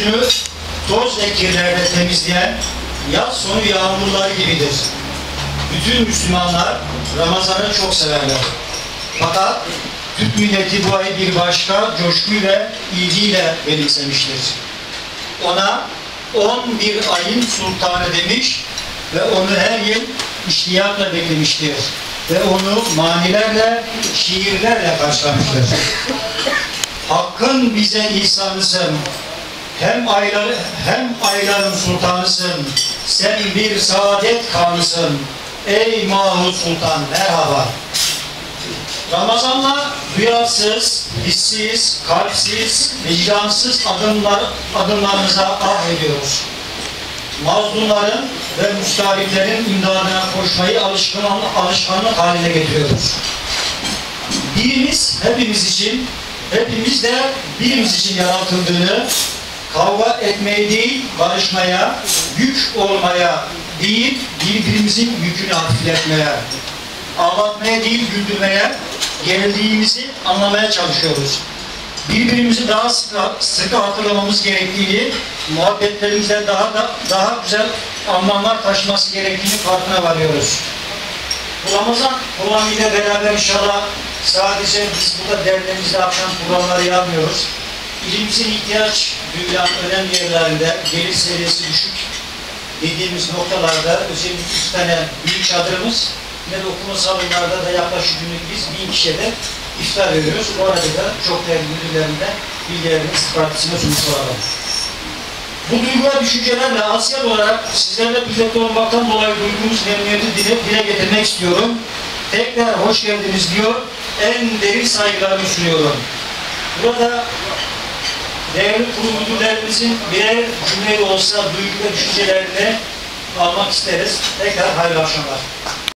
yeryüzünü toz ve temizleyen yaz sonu yağmurları gibidir. Bütün Müslümanlar Ramazan'ı çok severler. Fakat Türk milleti bu ayı bir başka coşkuyla, ilgiyle benimsemiştir. Ona 11 ayın sultanı demiş ve onu her yıl iştiyakla beklemiştir. Ve onu manilerle, şiirlerle karşılamıştır. Hakkın bize ihsanısın, hem ayları hem ayların sultanısın. Sen bir saadet kanısın. Ey Mahmud Sultan merhaba. Ramazanla duyarsız, hissiz, kalpsiz, vicdansız adımlar, adımlarımıza ah ediyoruz. Mazlumların ve müstahiplerin imdadına koşmayı alışkan, alışkanlık haline getiriyoruz. Birimiz hepimiz için, hepimiz de birimiz için yaratıldığını, kavga etmeye değil, barışmaya, yük olmaya değil, birbirimizin yükünü hafifletmeye, ağlatmaya değil, güldürmeye, gerildiğimizi anlamaya çalışıyoruz. Birbirimizi daha sıkı, sıkı hatırlamamız gerektiğini, muhabbetlerimizde daha da daha güzel anlamlar taşıması gerektiğini farkına varıyoruz. Bu Ramazan beraber inşallah sadece biz burada derneğimizde akşam programları yapmıyoruz. İlimizin ihtiyaç duyulan önemli yerlerinde gelir seviyesi düşük dediğimiz noktalarda özellikle üç tane büyük çadırımız ve okuma salonlarda da yaklaşık günlük biz bin kişiye de iftar veriyoruz. Bu arada da çok değerli müdürlerinden bilgilerini istifadesine sunmuş olalım. Bu duygu ve düşüncelerle Asya olarak sizlerle birlikte olmaktan dolayı duyduğumuz memnuniyeti dile, dile getirmek istiyorum. Tekrar hoş geldiniz diyor. En derin saygılarımı sunuyorum. Burada değerli kurum müdürlerimizin birer cümleyle olsa duygu ve düşüncelerini almak isteriz. Tekrar hayırlı akşamlar.